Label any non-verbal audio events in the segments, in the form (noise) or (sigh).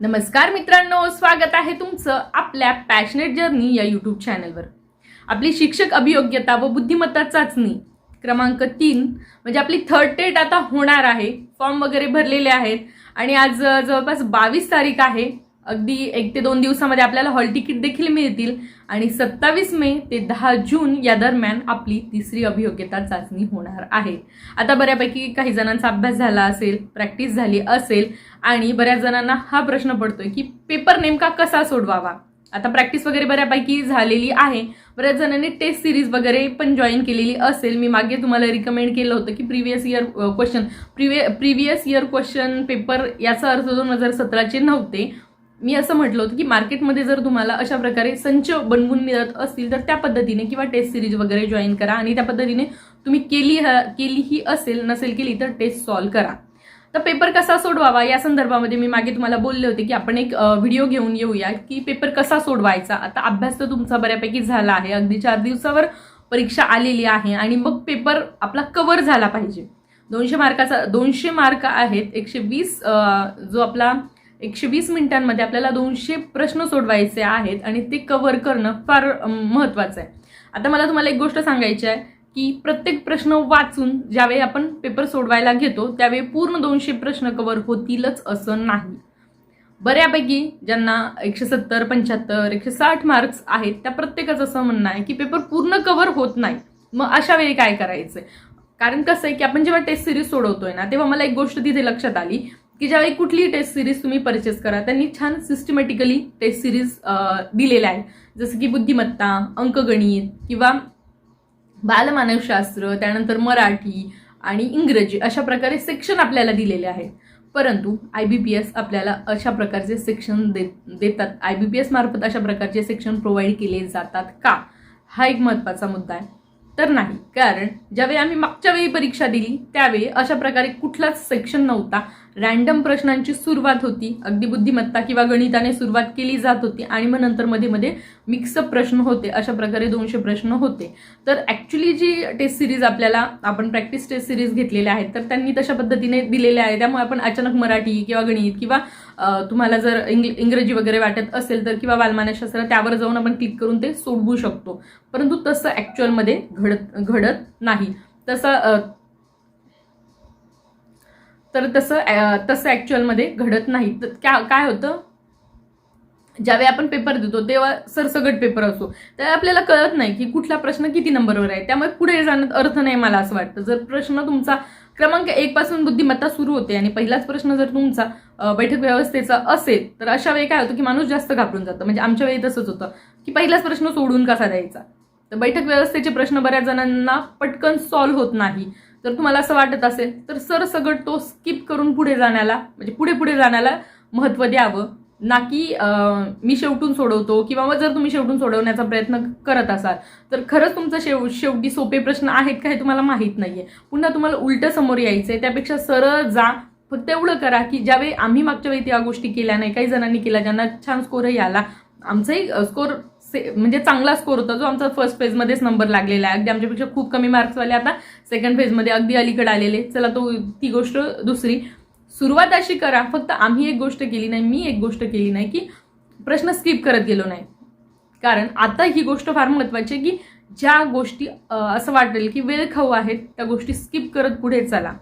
नमस्कार मित्रांनो स्वागत आहे तुमचं आपल्या पॅशनेट जर्नी या यूट्यूब चॅनलवर आपली शिक्षक अभियोग्यता व बुद्धिमत्ता चाचणी क्रमांक तीन म्हणजे आपली थर्ड टेट आता होणार आहे. फॉर्म वगैरे भरलेले आहेत आणि आज जवळपास बावीस तारीख आहे. अगदी एक ते दोन दिवसामध्ये आपल्याला हॉल तिकीट देखील मिळतील. आणि सत्तावीस मे ते दहा जून या दरम्यान आपली तिसरी अभियोग्यता चाचणी होणार आहे. आता बऱ्यापैकी काही जणांचा अभ्यास झाला असेल प्रॅक्टिस झाली असेल आणि बऱ्याच जणांना हा प्रश्न पडतोय की पेपर नेमका कसा सोडवावा? आता प्रॅक्टिस वगैरे बऱ्यापैकी झालेली आहे. बऱ्याच जणांनी टेस्ट सिरीज वगैरे पण जॉईन केलेली असेल. मी मागे तुम्हाला रिकमेंड केलं होतं की previous year question previous previous year question paper याचा अर्थ दोन हजार सतराचे नव्हते. मी असं म्हटलं होतं की मार्केटमध्ये जर तुम्हाला अशा प्रकारे संच बनवून मिळत असतील तर त्या पद्धतीने किंवा टेस्ट सिरीज वगैरे जॉईन करा आणि त्या पद्धतीने तुम्ही केली केली ही असेल नसेल केली तर टेस्ट सॉल्व्ह करा. तर पेपर कसा सोडवावा? या संदर्भामध्ये मी मागे तुम्हाला बोलले होते की आपण एक व्हिडिओ घेऊन येऊया की पेपर कसा सोडवायचा? आता अभ्यास तर तुमचा बऱ्यापैकी झाला आहे. अगदी चार दिवसावर परीक्षा आलेली आहे आणि मग पेपर आपला कव्हर झाला पाहिजे. दोनशे मार्काचा दोनशे मार्क आहेत एकशे वीस जो आपला एकशे वीस मिनिटांमध्ये आपल्याला दोनशे प्रश्न सोडवायचे आहेत आणि ते कव्हर करणं फार महत्त्वाचं आहे. आता मला तुम्हाला एक गोष्ट सांगायची आहे की प्रत्येक प्रश्न वाचून ज्यावेळी आपण पेपर सोडवायला घेतो त्यावेळी पूर्ण दोनशे प्रश्न कव्हर होतीलच असं नाही. बऱ्यापैकी ज्यांना एकशे सत्तर पंच्याहत्तर एकशे साठ मार्क्स आहेत त्या प्रत्येकाचं असं म्हणणं आहे की पेपर पूर्ण कव्हर होत नाही. मग अशा वेळी काय आहे कारण कसं आहे की आपण जेव्हा टेस्ट सिरीज सोडवतोय ना तेव्हा मला एक गोष्ट तिथे लक्षात आली. की ज्यावेळी कुठलीही टेस्ट सिरीज तुम्ही परचेस करा त्यांनी छान सिस्टमॅटिकली टेस्ट सिरीज दिलेल्या आहेत. जसं की बुद्धिमत्ता अंकगणित किंवा बालमानवशास्त्र त्यानंतर मराठी आणि इंग्रजी अशा प्रकारे सेक्शन आपल्याला दिलेले आहेत. परंतु आय बी पी एस आपल्याला अशा प्रकारचे सेक्शन देत देतात. आय बी पी एस मार्फत अशा प्रकारचे सेक्शन प्रोव्हाइड केले जातात का? हा एक महत्त्वाचा मुद्दा आहे. तर नाही कारण ज्यावेळी आम्ही मागच्या वेळी परीक्षा दिली त्यावेळी अशा प्रकारे कुठलाच सेक्शन नव्हता. रॅन्डम प्रश्नांची सुरुवात होती. अगदी बुद्धिमत्ता किंवा गणिताने सुरुवात केली जात होती आणि मग नंतर मध्ये मध्ये मिक्सअप प्रश्न होते. अशा प्रकारे दोनशे प्रश्न होते. तर ॲक्च्युली जी टेस्ट सिरीज आपल्याला आपण प्रॅक्टिस टेस्ट सिरीज घेतलेल्या आहेत तर त्यांनी तशा पद्धतीने दिलेल्या आहे त्यामुळे आपण अचानक मराठी किंवा गणित किंवा तुम्हाला जर इंग्ल इंग्रजी वगैरे वाटत असेल तर किंवा वालमानशास्त्र त्यावर जाऊन आपण क्लिक करून ते सोडवू शकतो. परंतु तसं ॲक्च्युअलमध्ये घडत घडत नाही. तसं तर तसं तसं ॲक्च्युअलमध्ये घडत नाही. तर क्या काय होतं? ज्यावेळी आपण पेपर देतो तेव्हा सरसगट पेपर असतो तर आपल्याला कळत नाही की कुठला प्रश्न किती नंबरवर आहे. त्यामुळे पुढे जाण्यात अर्थ नाही मला असं वाटतं. जर प्रश्न तुमचा क्रमांक एक पासून बुद्धिमत्ता सुरू होते आणि पहिलाच प्रश्न जर तुमचा बैठक व्यवस्थेचा असेल तर अशा वेळी काय होतं की माणूस जास्त घाबरून जातं. म्हणजे आमच्या वेळी तसंच होतं की पहिलाच प्रश्न सोडून कसा द्यायचा? तर बैठक व्यवस्थेचे प्रश्न बऱ्याच जणांना पटकन सॉल्व्ह होत नाही. जर तुम्हाला असं वाटत असेल तर सरसगट तो स्किप करून पुढे जाण्याला म्हणजे पुढे पुढे जाण्याला महत्त्व द्यावं. ना की मी शेवटून सोडवतो किंवा मग जर तुम्ही शेवटून सोडवण्याचा प्रयत्न करत असाल तर खरंच तुमचं शेव शेवटी सोपे प्रश्न आहेत का हे तुम्हाला माहीत नाही आहे पुन्हा तुम्हाला उलटं समोर यायचं आहे त्यापेक्षा सरळ जा. फक्त एवढं करा की ज्यावेळी आम्ही मागच्या वेळी त्या गोष्टी केल्या नाही काही जणांनी केल्या ज्यांना छान स्कोरही आला. आमचाही स्कोर से म्हणजे चांगला स्कोर होता. जो आमचा फर्स्ट फेजमध्येच नंबर लागलेला आहे. अगदी आमच्यापेक्षा खूप कमी मार्क्सवाले आता सेकंड फेजमध्ये अगदी अलीकडे आलेले. चला तो ती गोष्ट दुसरी. सुरुवात अशी करा. फक्त आम्ही एक गोष्ट केली नाही मी एक गोष्ट केली नाही की प्रश्न स्किप करत गेलो नाही. कारण आता ही गोष्ट फार महत्वाची आहे की ज्या गोष्टी असं वाटेल की वेळ खाऊ आहेत त्या गोष्टी स्किप करत पुढे चला.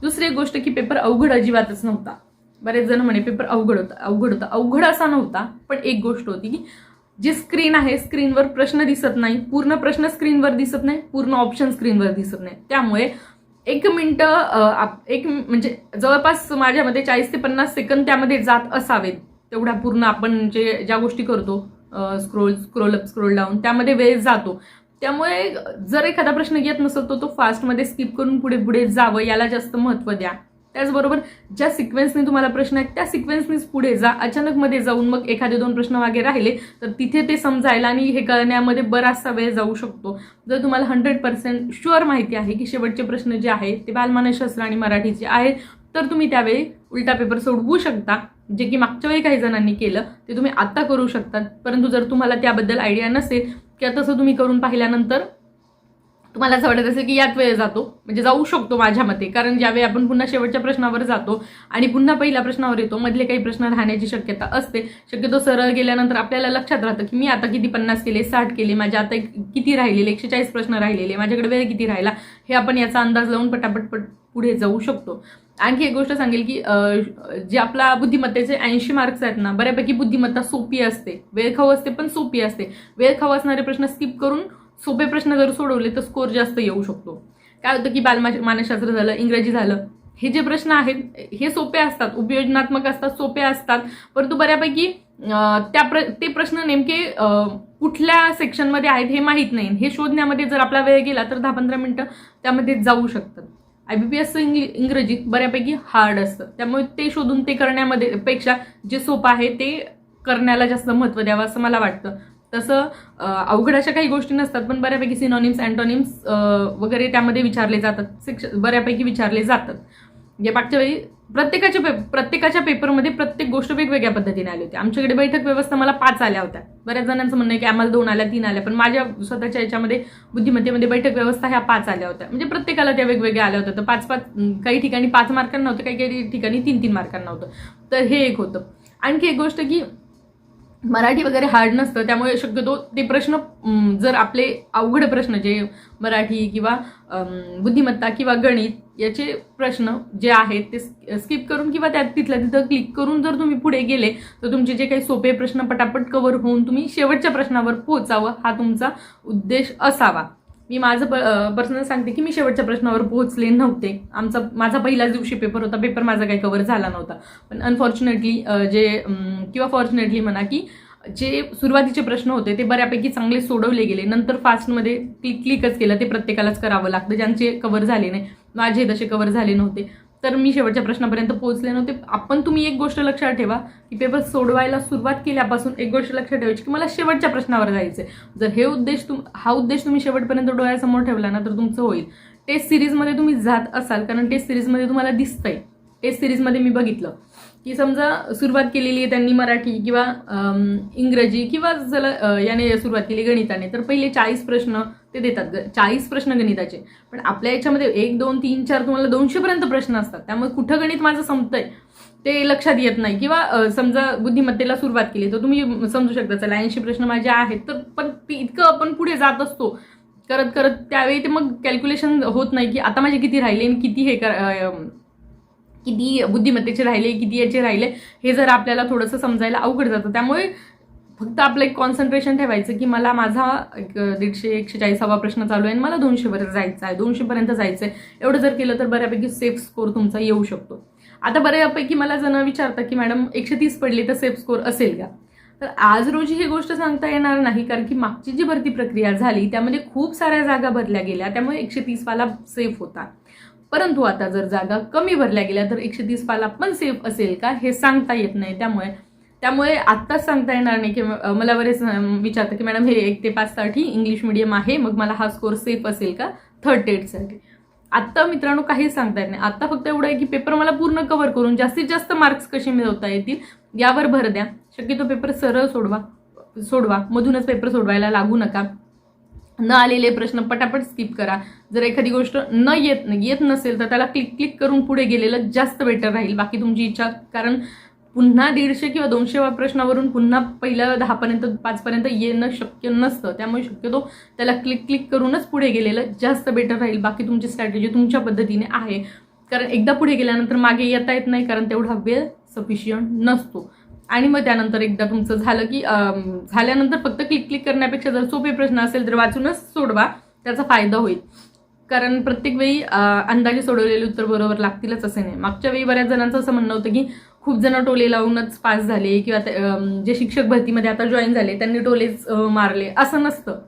दुसरी एक गोष्ट की पेपर अवघड अजिबातच नव्हता. बरेच जण म्हणे पेपर अवघड होता अवघड होता. अवघड असा नव्हता पण एक गोष्ट होती की जी स्क्रीन आहे स्क्रीनवर प्रश्न दिसत नाही पूर्ण प्रश्न स्क्रीनवर दिसत नाही पूर्ण ऑप्शन स्क्रीनवर दिसत नाही. त्यामुळे एक मिनटं आप- एक म्हणजे जवळपास माझ्यामध्ये चाळीस ते पन्नास सेकंद त्यामध्ये जात असावेत. तेवढ्या पूर्ण आपण जे ज्या गोष्टी करतो scroll scroll up scroll down त्यामध्ये वेळ जातो. त्यामुळे जर एखादा प्रश्न येत नसेल तर तो फास्टमध्ये स्किप करून पुढे पुढे जावं याला जास्त महत्त्व द्या. त्याचबरोबर ज्या सिक्वेन्सने तुम्हाला प्रश्न आहेत त्या सिक्वेन्सनीच पुढे जा. अचानक मध्ये जाऊन मग एखादे दोन प्रश्न मागे राहिले तर तिथे ते समजायला आणि हे कळण्यामध्ये बराचसा वेळ जाऊ शकतो. जर तुम्हाला हंड्रेड पर्सेंट शुअर माहिती आहे की शेवटचे प्रश्न जे आहेत ते बालमानसशास्त्र आणि मराठीचे आहेत तर तुम्ही त्यावेळी उलटा पेपर सोडवू शकता. जे की मागच्या वेळी काही जणांनी केलं ते तुम्ही आत्ता करू शकतात. परंतु जर तुम्हाला त्याबद्दल आयडिया नसेल किंवा तसं तुम्ही करून पाहिल्यानंतर तुम्हाला असं वाटत असेल की यात वेळ जातो? म्हणजे जाऊ शकतो माझ्या मते. कारण ज्यावेळी आपण पुन्हा शेवटच्या प्रश्नावर जातो आणि पुन्हा पहिल्या प्रश्नावर येतो मधले काही प्रश्न राहण्याची शक्यता असते. शक्यतो सरळ गेल्यानंतर आपल्याला लक्षात राहतं की मी आता किती पन्नास केले साठ केले माझे आता किती राहिलेले एकशे चाळीस प्रश्न राहिलेले माझ्याकडे वेळ किती राहिला? हे आपण याचा अंदाज लावून पटापट पट पुढे जाऊ शकतो. आणखी एक गोष्ट सांगेल की जे आपला बुद्धिमत्तेचे ऐंशी मार्क्स आहेत ना बऱ्यापैकी बुद्धिमत्ता सोपी असते. वेळखाऊ असते पण सोपी असते. वेळखाऊ असणारे प्रश्न स्किप करून सोपे प्रश्न जर सोडवले तर स्कोर जास्त येऊ शकतो. काय होतं की बालमा मानसशास्त्र झालं इंग्रजी झालं हे जे प्रश्न आहेत हे सोपे असतात उपयोजनात्मक असतात सोपे असतात परंतु बऱ्यापैकी त्या प्र ते प्रश्न नेमके कुठल्या सेक्शनमध्ये आहेत हे माहीत नाही. हे शोधण्यामध्ये जर आपला वेळ गेला तर दहा पंधरा मिनटं त्यामध्ये जाऊ शकतात. आय बी पी एसचं इंग्लि इंग्रजी बऱ्यापैकी हार्ड असतं. त्यामुळे ते शोधून ते करण्यामध्ये पेक्षा जे सोपं आहे ते करण्याला जास्त महत्त्व द्यावं असं मला वाटतं. तसं अवघड अशा काही गोष्टी नसतात पण बऱ्यापैकी सिनॉनिम्स अँटॉनिम्स वगैरे त्यामध्ये विचारले जातात शिक्ष बऱ्यापैकी विचारले जातात. म्हणजे मागच्या वेळी प्रत्येकाच्या पे प्रत्येकाच्या पेपरमध्ये प्रत्येक गोष्ट वेगवेगळ्या पद्धतीने आली होती. आमच्याकडे बैठक व्यवस्था मला पाच आल्या होत्या. बऱ्याच जणांचं म्हणणं आहे की आम्हाला दोन आल्या तीन आल्या पण माझ्या स्वतःच्या याच्यामध्ये बुद्धिमत्तेमध्ये बैठक व्यवस्था ह्या पाच आल्या होत्या. म्हणजे प्रत्येकाला त्या वेगवेगळ्या आल्या होत्या. तर पाच पाच काही ठिकाणी पाच मार्कांना होतं काही काही ठिकाणी तीन तीन मार्कांना होतं तर हे एक होतं. आणखी एक गोष्ट की मराठी वगैरे हार्ड नसतं त्यामुळे शक्यतो ते प्रश्न जर आपले अवघड प्रश्न जे मराठी किंवा बुद्धिमत्ता किंवा गणित याचे प्रश्न जे आहेत ते स्किप करून किंवा त्यात तिथल्या तिथं क्लिक करून जर तुम्ही पुढे गेले तर तुमचे जे काही सोपे प्रश्न पटापट कव्हर होऊन तुम्ही शेवटच्या प्रश्नावर पोहोचावं हा तुमचा उद्देश असावा. मी माझं पर्सनल सांगते की मी शेवटच्या प्रश्नावर पोहोचले नव्हते. आमचा माझा पहिल्याच दिवशी पेपर होता. पेपर माझा काही कव्हर झाला नव्हता. पण अनफॉर्च्युनेटली जे किंवा फॉर्च्युनेटली म्हणा की जे सुरुवातीचे प्रश्न होते ते बऱ्यापैकी चांगले सोडवले गेले. नंतर फास्टमध्ये क्लिक क्लिकच केलं. ते प्रत्येकालाच करावं लागतं. ज्यांचे कव्हर झाले नाही माझे तसे कव्हर झाले नव्हते. तर मी शेवटच्या प्रश्नापर्यंत पोहोचले नव्हते. आपण तुम्ही एक गोष्ट लक्षात ठेवा की पेपर सोडवायला सुरुवात केल्यापासून एक गोष्ट लक्षात ठेवायची की मला शेवटच्या प्रश्नावर जायचं आहे जर हे उद्देश तुम हा उद्देश तुम्ही शेवटपर्यंत डोळ्यासमोर ठेवला ना तर तुमचं होईल. टेस्ट सिरीजमध्ये तुम्ही जात असाल कारण टेस्ट सिरीजमध्ये तुम्हाला दिसतंय. टेस्ट सिरीजमध्ये मी बघितलं. की समजा सुरुवात केलेली आहे त्यांनी मराठी किंवा इंग्रजी किंवा जल याने सुरुवात केली गणिताने तर पहिले चाळीस प्रश्न ते देतात. ग चाळीस प्रश्न गणिताचे. पण आपल्या याच्यामध्ये एक दोन तीन चार तुम्हाला दोनशेपर्यंत प्रश्न असतात. त्यामुळे कुठं गणित माझं संपतंय ते लक्षात येत नाही. किंवा समजा बुद्धिमत्तेला सुरुवात केली तर तुम्ही समजू शकता चला ऐंशी प्रश्न माझे आहेत तर पण ते इतकं आपण पुढे जात असतो. करत करत त्यावेळी ते मग कॅल्क्युलेशन होत नाही की आता माझे किती राहिले आणि किती हे कर किती बुद्धिमत्तेचे राहिले किती याचे राहिले हे जर आपल्याला थोडंसं समजायला अवघड जातं. त्यामुळे फक्त आपलं एक कॉन्सन्ट्रेशन ठेवायचं की मला माझा एक दीडशे एकशे चाळीसावा प्रश्न चालू आहे आणि मला दोनशेपर्यंत जायचं आहे दोनशेपर्यंत जायचं आहे एवढं जर केलं तर बऱ्यापैकी सेफ स्कोर तुमचा येऊ शकतो. आता बऱ्यापैकी मला जण विचारतं की मॅडम एकशे तीस पडली तर सेफ स्कोर असेल का? तर आज रोजी ही गोष्ट सांगता येणार नाही कारण की मागची जी भरती प्रक्रिया झाली त्यामध्ये खूप साऱ्या जागा भरल्या गेल्या त्यामुळे एकशे तीसवाला सेफ होता. परंतु आता जर जागा कमी भरल्या गेल्या तर एकशे तीस पाला पण सेफ असेल का हे सांगता येत नाही. त्यामुळे त्यामुळे आत्ताच सांगता येणार नाही की मला बरेच विचारतं की मॅडम हे एक ते पाचसाठी इंग्लिश मिडियम आहे मग मला हा स्कोर सेफ असेल का? थर्ड टेटसाठी आत्ता मित्रांनो काहीच सांगता येत नाही. आत्ता फक्त एवढं आहे की पेपर मला पूर्ण कव्हर करून जास्तीत जास्त मार्क्स कसे मिळवता येतील यावर भर द्या. शक्यतो पेपर सरळ सोडवा सोडवा. मधूनच पेपर सोडवायला लागू नका. न आलेले प्रश्न पटापट स्किप करा. जर एखादी गोष्ट न येत येत नसेल तर त्याला क्लिक क्लिक करून पुढे गेलेलं जास्त बेटर राहील. बाकी तुमची इच्छा कारण पुन्हा दीडशे किंवा दोनशे प्रश्नावरून पुन्हा पहिल्या दहापर्यंत पाचपर्यंत येणं शक्य नसतं. त्यामुळे शक्यतो त्याला क्लिक क्लिक करूनच पुढे गेलेलं जास्त बेटर राहील. बाकी तुमची स्ट्रॅटेजी तुमच्या पद्धतीने आहे. कारण एकदा पुढे गेल्यानंतर मागे येता येत नाही कारण तेवढा वेळ सफिशियंट नसतो. आणि मग त्यानंतर एकदा तुमचं झालं की झाल्यानंतर फक्त क्लिक क्लिक करण्यापेक्षा जर सोपे प्रश्न असेल तर वाचूनच सोडवा त्याचा फायदा होईल. कारण प्रत्येक वेळी अंदाजे सोडवलेले उत्तर बरोबर लागतीलच असे नाही. मागच्या वेळी बऱ्याच जणांचं असं म्हणणं होतं की खूप जण टोले लावूनच पास झाले किंवा जे शिक्षक भरतीमध्ये आता जॉईन झाले त्यांनी टोलेच मारले असं नसतं.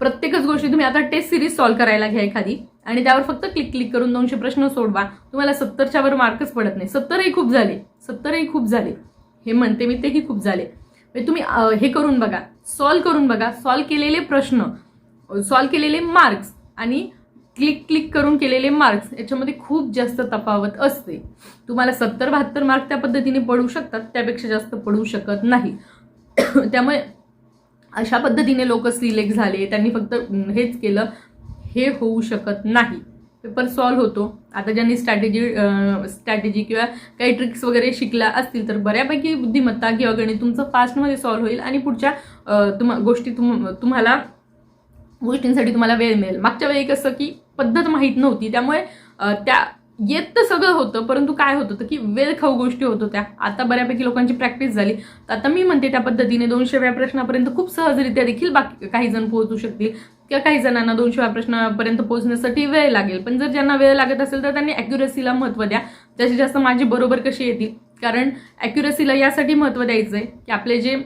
प्रत्येकच गोष्टी तुम्ही आता टेस्ट सिरीज सॉल्व्ह करायला घ्या एखादी आणि त्यावर फक्त क्लिक क्लिक करून दोनशे प्रश्न सोडवा. तुम्हाला सत्तरच्या वर मार्कच पडत नाही. सत्तरही खूप झाले. सत्तरही खूप झाले. हे म्हणते मी तेही खूप झाले. म्हणजे तुम्ही हे करून बघा. सॉल्व्ह करून बघा. सॉल्व्ह केलेले प्रश्न सॉल्व्ह केलेले मार्क्स आणि क्लिक क्लिक करून केलेले मार्क्स याच्यामध्ये खूप जास्त तफावत असते. तुम्हाला सत्तर बहात्तर मार्क त्या पद्धतीने पडू शकतात. त्यापेक्षा जास्त पडू शकत नाही. (coughs) त्यामुळे अशा पद्धतीने लोक सिलेक्ट झाले. त्यांनी फक्त हेच केलं. हे होऊ शकत नाही. पेपर सॉल्व्ह होतो. आता ज्यांनी स्ट्रॅटेजी स्ट्रॅटेजी किंवा काही ट्रिक्स वगैरे शिकल्या असतील तर बऱ्यापैकी बुद्धिमत्ता किंवा गणित तुमचं फास्टमध्ये सॉल्व्ह होईल आणि पुढच्या तुम गोष्टी तुम तुम्हाला गोष्टींसाठी तुम्हाला वेळ मिळेल. मागच्या वेळी कसं की पद्धत माहीत नव्हती. त्यामुळे त्या येत तर सगळं होतं परंतु काय होत होतं की वेळ खाऊ गोष्टी होत होत्या. आता बऱ्यापैकी लोकांची प्रॅक्टिस झाली. तर आता मी म्हणते त्या पद्धतीने दोनशेव्या प्रश्नापर्यंत खूप सहजरित्या देखील बाकी काही जण पोहोचू शकतील. किंवा काही जणांना दोनशेव्या प्रश्नापर्यंत पोहोचण्यासाठी वेळ लागेल. पण जर ज्यांना वेळ लागत असेल तर त्यांनी अॅक्युरसीला महत्त्व द्या. जास्तीत जास्त माझे बरोबर कशी येतील? कारण अॅक्युरसीला यासाठी महत्त्व द्यायचं आहे की आपले जे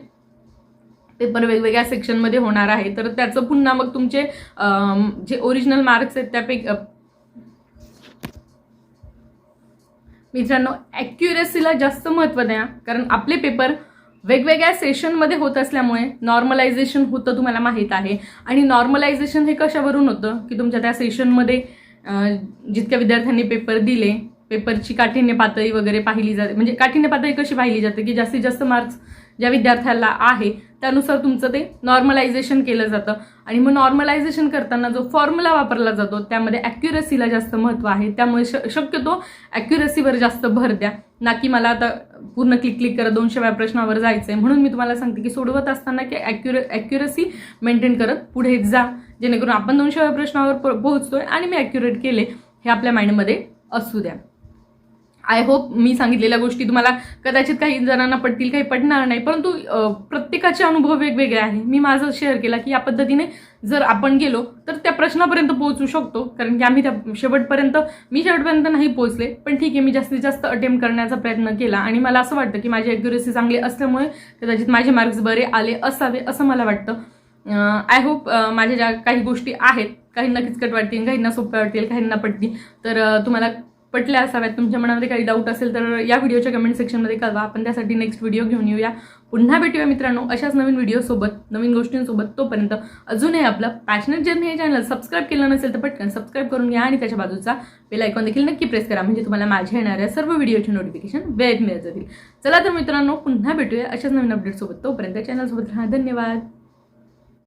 पेपर वेगवेगळ्या सेक्शनमध्ये होणार आहे. तर त्याचं पुन्हा मग तुमचे जे ओरिजिनल मार्क्स आहेत त्यापैकी मित्रांनो ॲक्युरेसीला जास्त महत्त्व द्या कारण आपले पेपर वेगवेगळ्या सेशनमध्ये होत असल्यामुळे नॉर्मलायझेशन होतं तुम्हाला माहीत आहे. आणि नॉर्मलायझेशन हे कशावरून होतं? की तुमच्या त्या सेशनमध्ये जितक्या विद्यार्थ्यांनी पेपर दिले पेपरची काठिण्य पातळी वगैरे पाहिली जाते. म्हणजे काठिण्य पातळी कशी पाहिली जाते? की जास्तीत जास्त मार्क्स ज्या विद्यार्थ्याला आहे त्यानुसार तुमचं ते नॉर्मलायझेशन केलं जातं. आणि मग नॉर्मलायझेशन करताना जो फॉर्म्युला वापरला जातो त्यामध्ये ॲक्युरसीला जास्त महत्त्व आहे. त्यामुळे श शक्यतो ॲक्युरसीवर जास्त भर द्या. ना की मला आता पूर्ण क्लिक क्लिक करत दोनशे व्या प्रश्नावर जायचं आहे म्हणून मी तुम्हाला सांगते की सोडवत असताना की ॲक्युरे ॲक्युरसी मेंटेन करत पुढे जा. जेणेकरून आपण दोनशे व्या प्रश्नावर पो- पोहोचतोय आणि मी ॲक्युरेट केले हे आपल्या माइंडमध्ये असू द्या. आय होप मी सांगितलेल्या गोष्टी तुम्हाला कदाचित काही जणांना पडतील काही पडणार नाही. परंतु प्रत्येकाचे अनुभव वेगवेगळे आहे मी माझं शेअर केला की या पद्धतीने जर आपण गेलो तर त्या प्रश्नापर्यंत पोहोचू शकतो. कारण की आम्ही त्या शेवटपर्यंत मी शेवटपर्यंत नाही पोहोचले पण ठीक आहे मी जास्तीत जास्त अटेम्प्ट करण्याचा प्रयत्न केला. आणि मला असं वाटतं की माझी ॲक्युरेसी चांगली असल्यामुळे कदाचित माझे मार्क्स बरे आले असावे असं मला वाटतं. आय होप माझ्या ज्या काही गोष्टी आहेत काहींना किचकट वाटतील काहींना सोप्या वाटतील काहींना पडतील तर तुम्हाला पटल्या असाव्यात. तुमच्या मनामध्ये काही डाऊट असेल तर या व्हिडिओच्या कमेंट सेक्शनमध्ये कळवा. आपण त्यासाठी नेक्स्ट व्हिडिओ घेऊन येऊया. पुन्हा भेटूया मित्रांनो अशाच नवीन व्हिडिओसोबत नवीन गोष्टींसोबत. तोपर्यंत अजूनही आपलं पॅशनेट जर्नी हे चॅनल सबस्क्राईब केलं नसेल तर पटकन सबस्क्राईब करून घ्या आणि त्याच्या बाजूचा बेल आयकॉन देखील नक्की प्रेस करा. म्हणजे तुम्हाला माझ्या येणाऱ्या सर्व व्हिडिओचे नोटिफिकेशन वेळेत मिळत जातील. चला तर मित्रांनो पुन्हा भेटूया अशाच नवीन अपडेटसोबत तोपर्यंत चॅनलसोबत राहा. धन्यवाद.